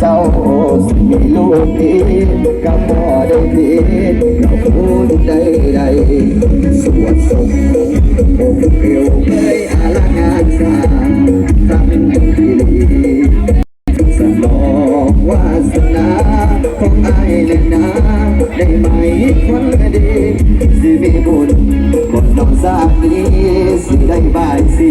เจ้าสิลูกนี้กับพ่อได้ผิดกับผู้ใดใดสวดสมผมเกี่ยวเลยอาลังานสางทั้งที่ลีสมองวาสนาของไอ้เล่นนาได้ไหมคนดีสิมีบุญคนต้องสางนี้สิได้บายสี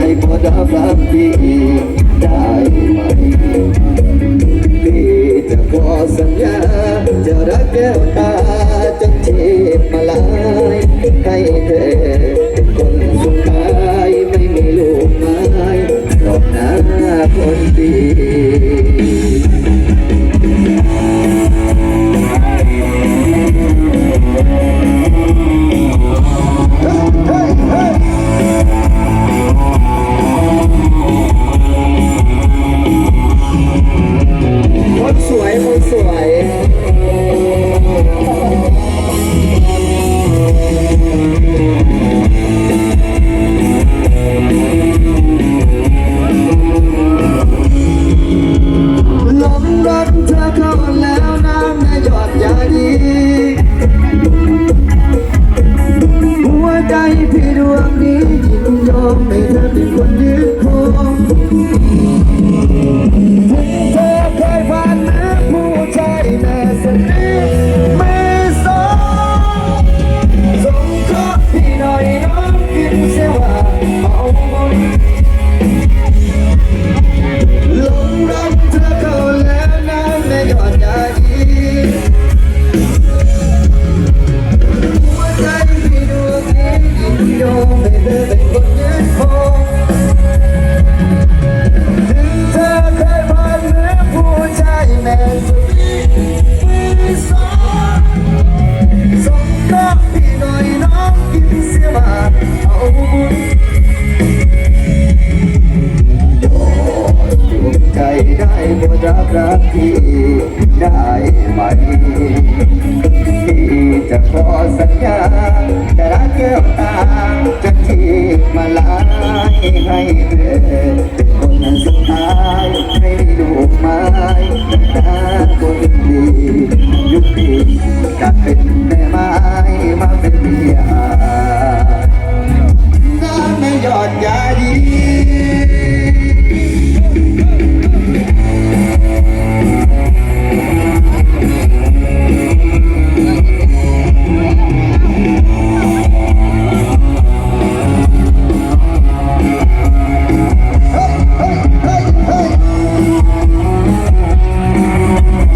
วดาบักทีได้ไหมพี่จะขอสัญญา จะรักแก้วตาจนทีบมาลายให้เธอ หัวใจพี่ดวงนี้ยินยอมให้เธอเป็นคนยืน ได้บ่รักรักที่ได้ไหมที่จะขอสัญญาจะรักแก้วตาจะที่มาลายให้เธอเป็นคนสุดท้ายไห้ดูมา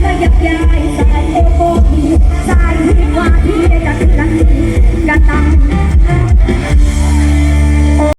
ขยับย้าย